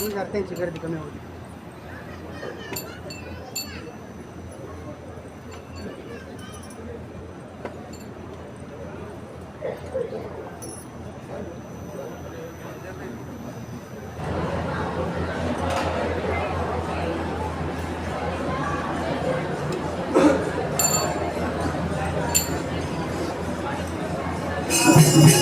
हम करते हैं सिगरेट कमी होगी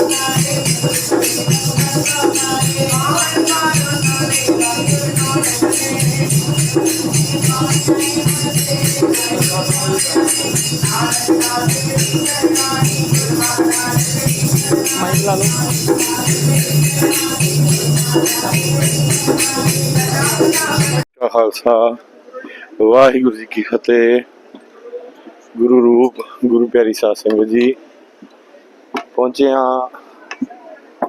ਕਾ ਖਾਲਸਾ ਵਾਹਿਗੁਰੂ ਜੀ ਕੀ ਫਤਿਹ। ਗੁਰੂ ਰੂਪ ਗੁਰੂ ਪਿਆਰੀ ਸਾਧ ਸੰਗਤ ਜੀ ਪਹੁੰਚੇ ਹਾਂ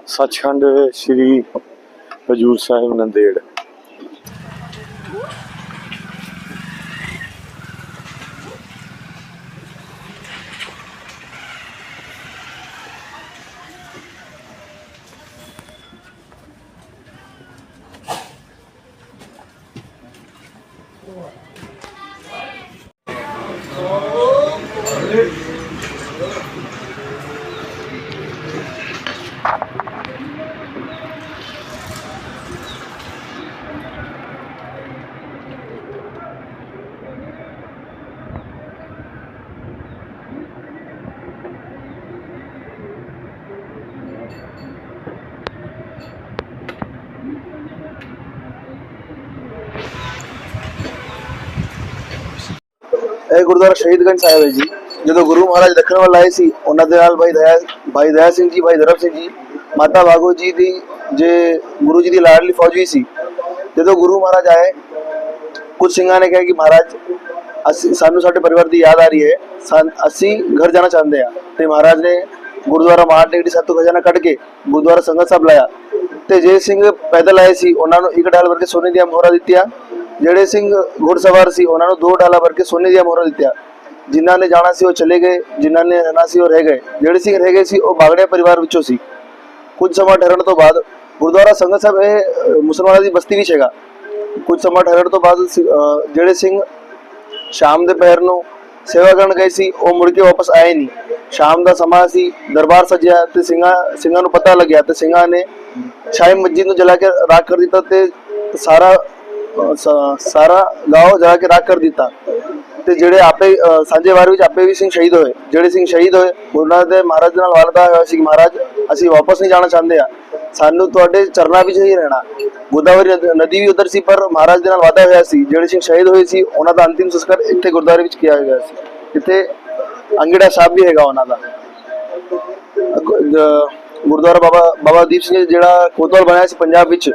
ਸੱਚਖੰਡ ਸ੍ਰੀ ਹਜੂਰ ਸਾਹਿਬ ਨੰਦੇੜ। ਇਹ ਗੁਰਦੁਆਰਾ ਸ਼ਹੀਦਗੰਜ ਸਾਹਿਬ ਹੈ ਜੀ। ਜਦੋਂ ਗੁਰੂ ਮਹਾਰਾਜ ਦੱਖਣ ਵੱਲ ਆਏ ਸੀ, ਉਹਨਾਂ ਦੇ ਨਾਲ ਭਾਈ ਦਇਆ ਭਾਈ ਦਇਆ ਸਿੰਘ ਜੀ, ਭਾਈ ਧਰਮ ਸਿੰਘ ਜੀ, ਮਾਤਾ ਭਾਗੋ ਜੀ ਦੀ ਜੇ ਗੁਰੂ ਜੀ ਦੀ ਲਾਡਲੀ ਫੌਜ ਵੀ ਸੀ। ਜਦੋਂ ਗੁਰੂ ਮਹਾਰਾਜ ਆਏ, ਕੁਝ ਸਿੰਘਾਂ ਨੇ ਕਿਹਾ ਕਿ ਮਹਾਰਾਜ, ਅਸੀਂ ਸਾਨੂੰ ਸਾਡੇ ਪਰਿਵਾਰ ਦੀ ਯਾਦ ਆ ਰਹੀ ਹੈ। ਸਾਨ- ਅਸੀਂ ਘਰ ਜਾਣਾ ਚਾਹੁੰਦੇ ਹਾਂ। ਤੇ ਮਹਾਰਾਜ ਨੇ ਗੁਰਦੁਆਰਾ ਮਾਰ ਡੇੜੀ ਸਾਹਿਬ ਖਜ਼ਾਨਾ ਕੱਢ ਕੇ ਗੁਰਦੁਆਰਾ ਸੰਗਤ ਸਾਹਿਬ ਲਾਇਆ। ਤੇ ਜੇ ਸਿੰਘ ਪੈਦਲ ਆਏ ਸੀ, ਉਹਨਾਂ ਨੂੰ ਇੱਕ ਡਾਲ ਵਰਗੇ ਸੋਨੇ ਦੀਆਂ ਮੋਹਰਾਂ ਦਿੱਤੀਆਂ। ਜਿਹੜੇ ਸਿੰਘ ਘੋੜਸਵਾਰ ਸੀ, ਉਹਨਾਂ ਨੂੰ ਦੋ ਡਾਲਾ ਵਰਗੇ ਸੋਨੇ ਦੀਆਂ ਮੋਹਰਾਂ ਦਿੱਤੀਆਂ। ਜਿਨ੍ਹਾਂ ਨੇ ਜਾਣਾ ਸੀ ਉਹ ਚਲੇ ਗਏ, ਜਿਨ੍ਹਾਂ ਨੇ ਰਹਿਣਾ ਸੀ ਉਹ ਰਹਿ ਗਏ। ਜਿਹੜੇ ਸਿੰਘ ਰਹਿ ਗਏ ਸੀ, ਉਹ ਬਾਗੜਿਆ ਪਰਿਵਾਰ ਵਿੱਚੋਂ ਸੀ। ਕੁਝ ਸਮਾਂ ਠਹਿਰਨ ਤੋਂ ਬਾਅਦ ਗੁਰਦੁਆਰਾ ਸੰਗਤ ਸਾਹਿਬ, ਇਹ ਮੁਸਲਮਾਨਾਂ ਦੀ ਬਸਤੀ ਵਿੱਚ ਹੈਗਾ। ਕੁਝ ਸਮਾਂ ਠਹਿਰਨ ਤੋਂ ਬਾਅਦ ਜਿਹੜੇ ਸਿੰਘ ਸ਼ਾਮ ਦੇ ਪਹਿਰ ਨੂੰ ਸੇਵਾ ਕਰਨ ਗਏ ਸੀ, ਉਹ ਮੁੜ ਕੇ ਵਾਪਸ ਆਏ ਨਹੀਂ। ਸ਼ਾਮ ਦਾ ਸਮਾਂ ਸੀ, ਦਰਬਾਰ ਸਜਿਆ ਤੇ ਸਿੰਘਾਂ ਸਿੰਘਾਂ ਨੂੰ ਪਤਾ ਲੱਗਿਆ ਤੇ ਸਿੰਘਾਂ ਨੇ ਸ਼ਾਹੀ ਮਸਜਿਦ ਨੂੰ ਜਲਾ ਕੇ ਰਾਖ ਕਰ ਦਿੱਤਾ ਤੇ ਸਾਰਾ ਸਾਰਾ گاؤں ਜਲਾ ਕੇ ਰਾਖ ਕਰ ਦਿੱਤਾ ਤੇ ਜਿਹੜੇ ਆਪੇ ਅਹ, ਸਾਂਝੇ ਵਾਰ ਵਿੱਚ ਆਪੇ ਵੀ ਸਿੰਘ ਸ਼ਹੀਦ ਹੋਏ ਜਿਹੜੇ ਸਿੰਘ ਸ਼ਹੀਦ ਹੋਏ ਉਹਨਾਂ ਦੇ ਮਹਾਰਾਜ ਦੇ ਨਾਲ ਵਾਅਦਾ ਹੋਇਆ ਸੀ ਕਿ ਮਹਾਰਾਜ ਅਸੀਂ ਵਾਪਸ ਨਹੀਂ ਜਾਣਾ ਚਾਹੁੰਦੇ ਆ ਸਾਨੂੰ ਤੁਹਾਡੇ ਚਰਨਾਂ ਵਿੱਚ ਹੀ ਰਹਿਣਾ ਗੋਦਾਵਰੀ ਨਦ- ਨਦੀ ਵੀ ਉਧਰ ਸੀ ਪਰ ਮਹਾਰਾਜ ਦੇ ਨਾਲ ਵਾਅਦਾ ਹੋਇਆ ਸੀ ਜਿਹੜੇ ਸਿੰਘ ਸ਼ਹੀਦ ਹੋਏ ਸੀ ਉਹਨਾਂ ਦਾ ਅੰਤਿਮ ਸੰਸਕਾਰ ਇੱਥੇ ਗੁਰਦੁਆਰੇ ਵਿੱਚ ਕੀਤਾ ਗਿਆ ਸੀ ਇੱਥੇ ਅੰਗੜਾ ਸਾਹਿਬ ਵੀ ਹੈਗਾ ਉਹਨਾਂ ਦਾ ਅਗ- ਜ- ਗੁਰਦੁਆਰਾ ਬਾਬਾ ਬਾਬਾ ਦੀਪ ਸਿੰਘ ਜੀ ਜਿਹੜਾ ਕੋਤਵਾਲ ਬਣਾਇਆ ਸੀ ਪੰਜਾਬ ਵਿੱਚ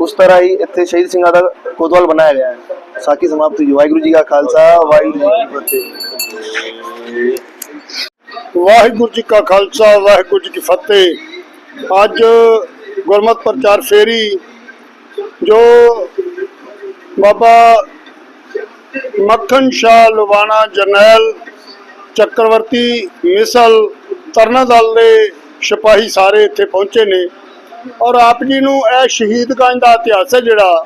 ਉਸ ਤਰ੍ਹਾਂ ਹੀ ਇੱਥੇ ਸ਼ਹੀਦ ਸਿੰਘਾਂ ਦਾ ਕੋਤਵਾਲ ਬਣਾਇਆ ਗਿਆ ਹੈ ਸਾਕੀ ਸਮਾਪਤੀ ਜੀ ਵਾਹਿਗੁਰੂ ਜੀ ਕਾ ਖਾਲਸਾ ਵਾਹਿਗੁਰੂ ਜੀ ਕੀ ਫਤਿਹ ਵਾਹਿਗੁਰੂ ਜੀ ਕਾ ਖਾਲਸਾ ਵਾਹਿਗੁਰੂ ਜੀ ਕੀ ਫਤਿਹ ਅੱਜ ਗੁਰਮਤਿ ਪ੍ਰਚਾਰ ਫੇਰੀ ਜੋ ਬਾਬਾ ਮੱਖਣ ਸ਼ਾਹ ਲਵਾਣਾ ਜਰਨੈਲ ਚੱਕਰਵਰਤੀ ਮਿਸਲ ਤਰਨਾ ਦਲ ਦੇ ਸਿਪਾਹੀ ਸਾਰੇ ਇੱਥੇ ਪਹੁੰਚੇ ਨੇ ਔਰ ਆਪ ਜੀ ਨੂੰ ਇਹ ਸ਼ਹੀਦਗੰਜ ਦਾ ਇਤਿਹਾਸ ਹੈ ਜਿਹੜਾ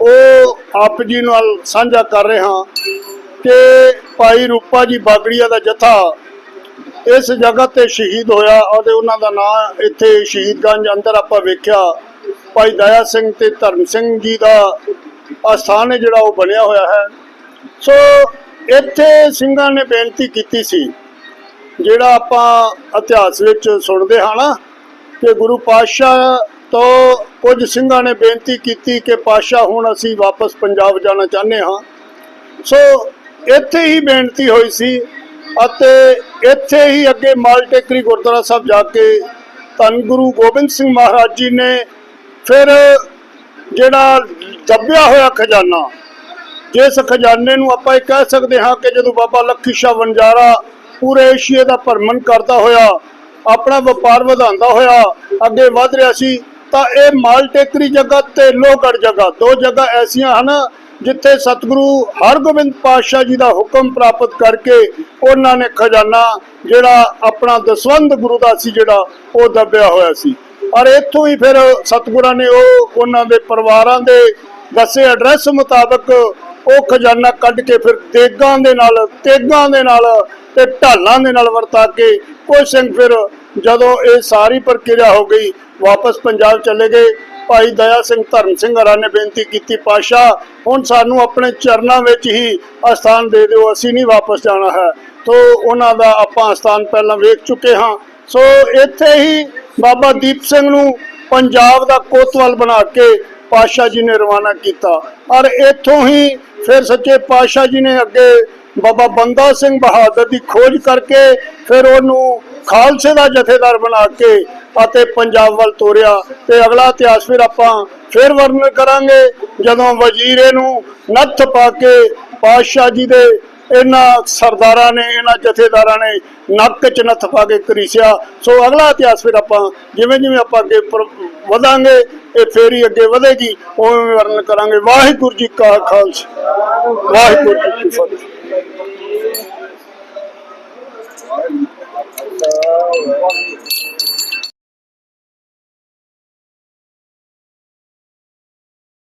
ਉਹ ਆਪ ਜੀ ਨਾਲ ਸਾਂਝਾ ਕਰ ਰਹੇ ਹਾਂ ਕਿ ਭਾਈ ਰੂਪਾ ਜੀ ਬਾਗੜੀਆ ਦਾ ਜਥਾ ਇਸ ਜਗ੍ਹਾ ਤੇ ਸ਼ਹੀਦ ਹੋਇਆ ਅਤੇ ਉਹਨਾਂ ਦਾ ਨਾਮ ਇੱਥੇ ਸ਼ਹੀਦਗੰਜ ਅੰਦਰ ਆਪਾਂ ਵੇਖਿਆ। ਭਾਈ ਦਇਆ ਸਿੰਘ ਤੇ ਧਰਮ ਸਿੰਘ ਜੀ ਦਾ ਅਸਥਾਨ ਹੈ ਜਿਹੜਾ ਉਹ ਬਣਿਆ ਹੋਇਆ ਹੈ। ਸੋ ਇੱਥੇ ਸਿੰਘਾਂ ਨੇ ਬੇਨਤੀ ਕੀਤੀ ਸੀ, ਜਿਹੜਾ ਆਪਾਂ ਇਤਿਹਾਸ ਵਿੱਚ ਸੁਣਦੇ ਹਾਂ ਨਾ ਕਿ ਗੁਰੂ ਪਾਤਸ਼ਾਹ ਤੋਂ ਕੁਝ ਸਿੰਘਾਂ ਨੇ ਬੇਨਤੀ ਕੀਤੀ ਕਿ ਪਾਤਸ਼ਾਹ ਹੁਣ ਅਸੀਂ ਵਾਪਸ ਪੰਜਾਬ ਜਾਣਾ ਚਾਹੁੰਦੇ ਹਾਂ। ਸੋ ਇੱਥੇ ਹੀ ਬੇਨਤੀ ਹੋਈ ਸੀ ਅਤੇ ਇੱਥੇ ਹੀ ਅੱਗੇ ਮਾਲ ਟੇਕਰੀ ਗੁਰਦੁਆਰਾ ਸਾਹਿਬ ਜਾ ਕੇ ਧੰਨ ਗੁਰੂ ਗੋਬਿੰਦ ਸਿੰਘ ਮਹਾਰਾਜ ਜੀ ਨੇ ਫਿਰ ਜਿਹੜਾ ਦੱਬਿਆ ਹੋਇਆ ਖਜ਼ਾਨਾ, ਜਿਸ ਖਜ਼ਾਨੇ ਨੂੰ ਆਪਾਂ ਇਹ ਕਹਿ ਸਕਦੇ ਹਾਂ ਕਿ ਜਦੋਂ ਬਾਬਾ ਲੱਖੀ ਸ਼ਾਹ ਵਣਜਾਰਾ ਪੂਰੇ ਏਸ਼ੀਆ ਦਾ ਭਰਮਣ ਕਰਦਾ ਹੋਇਆ, ਆਪਣਾ ਵਪਾਰ ਵਧਾਉਂਦਾ ਹੋਇਆ, ਅੱਗੇ ਵਧ ਰਿਹਾ ਸੀ ਤਾਂ ਇਹ ਮਾਲ ਟੇਕਰੀ ਜਗ੍ਹਾ ਤੇ ਲੋਹਗੜ੍ਹ ਜਗ੍ਹਾ, ਦੋ ਜਗ੍ਹਾ ਐਸੀਆਂ ਹਨ ਜਿੱਥੇ ਸਤਿਗੁਰੂ ਹਰਗੋਬਿੰਦ ਪਾਤਸ਼ਾਹ ਜੀ ਦਾ ਹੁਕਮ ਪ੍ਰਾਪਤ ਕਰਕੇ ਉਹਨਾਂ ਨੇ ਖਜ਼ਾਨਾ ਜਿਹੜਾ ਆਪਣਾ ਦਸਵੰਧ ਗੁਰੂ ਦਾ ਸੀ ਜਿਹੜਾ ਉਹ ਦੱਬਿਆ ਹੋਇਆ ਸੀ। ਔਰ ਇੱਥੋਂ ਹੀ ਫਿਰ ਸਤਿਗੁਰਾਂ ਨੇ ਉਹ ਉਹਨਾਂ ਦੇ ਪਰਿਵਾਰਾਂ ਦੇ ਦੱਸੇ ਐਡਰੈਸ ਮੁਤਾਬਕ ਉਹ ਖਜ਼ਾਨਾ ਕੱਢ ਕੇ ਫਿਰ ਤੇਗਾਂ ਦੇ ਨਾਲ, ਤੇਗਾਂ ਦੇ ਨਾਲ ਤੇ ਢਾਲਾਂ ਦੇ ਨਾਲ ਵਰਤਾ ਕੇ ਕੋਈ ਸਿੰਘ ਫਿਰ ਜਦੋਂ ਇਹ ਸਾਰੀ ਪ੍ਰਕਿਰਿਆ ਹੋ ਗਈ ਵਾਪਸ ਪੰਜਾਬ ਚਲੇ ਗਏ। ਭਾਈ ਦਇਆ ਸਿੰਘ, ਧਰਮ ਸਿੰਘ ਹਰਾਂ ਨੇ ਬੇਨਤੀ ਕੀਤੀ ਪਾਸ਼ਾ ਹੁਣ ਸਾਨੂੰ ਆਪਣੇ ਚਰਨਾਂ ਵਿੱਚ ਹੀ ਅਸਥਾਨ ਦੇ ਦਿਓ, ਅਸੀਂ ਨਹੀਂ ਵਾਪਸ ਜਾਣਾ ਹੈ। ਤੋ ਉਹਨਾਂ ਦਾ ਆਪਾਂ ਅਸਥਾਨ ਪਹਿਲਾਂ ਵੇਖ ਚੁੱਕੇ ਹਾਂ। ਸੋ ਇੱਥੇ ਹੀ ਬਾਬਾ ਦੀਪ ਸਿੰਘ ਨੂੰ ਪੰਜਾਬ ਦਾ ਕੋਤਵਾਲ ਬਣਾ ਕੇ ਪਾਸ਼ਾ ਜੀ ਨੇ ਰਵਾਨਾ ਕੀਤਾ। ਔਰ ਇੱਥੋਂ ਹੀ ਫਿਰ ਸੱਚੇ ਪਾਸ਼ਾ ਜੀ ਨੇ ਅੱਗੇ ਬਾਬਾ ਬੰਦਾ ਸਿੰਘ ਬਹਾਦਰ ਦੀ ਖੋਜ ਕਰਕੇ ਫਿਰ ਉਹਨੂੰ ਖਾਲਸੇ ਦਾ ਜਥੇਦਾਰ ਬਣਾ ਕੇ ਅਤੇ ਪੰਜਾਬ ਵੱਲ ਤੋਰਿਆ ਤੇ ਅਗਲਾ ਇਤਿਹਾਸ ਫਿਰ ਆਪਾਂ ਫਿਰ ਵਰਣਨ ਕਰਾਂਗੇ ਜਦੋਂ ਵਜ਼ੀਰੇ ਨੂੰ ਨੱਥ ਪਾ ਕੇ ਪਾਤਸ਼ਾਹ ਜੀ ਦੇ ਇਹਨਾਂ ਸਰਦਾਰਾਂ ਨੇ, ਇਹਨਾਂ ਜਥੇਦਾਰਾਂ ਨੇ ਨੱਕ 'ਚ ਨੱਥ ਪਾ ਕੇ ਕਰੀਸਿਆ ਸੋ ਅਗਲਾ ਇਤਿਹਾਸ ਫਿਰ ਆਪਾਂ ਜਿਵੇਂ ਜਿਵੇਂ ਆਪਾਂ ਅੱਗੇ ਪਰ- ਵਧਾਂਗੇ, ਇਹ ਫੇਰ ਹੀ ਅੱਗੇ ਵਧੇਗੀ ਉਵੇਂ ਵਰਣਨ ਕਰਾਂਗੇ। ਵਾਹਿਗੁਰੂ ਜੀ ਕਾ ਖਾਲਸਾ। ਵਾਹਿਗੁਰੂ ਜੀ ਕੀ ਫਤਿਹ। Mình.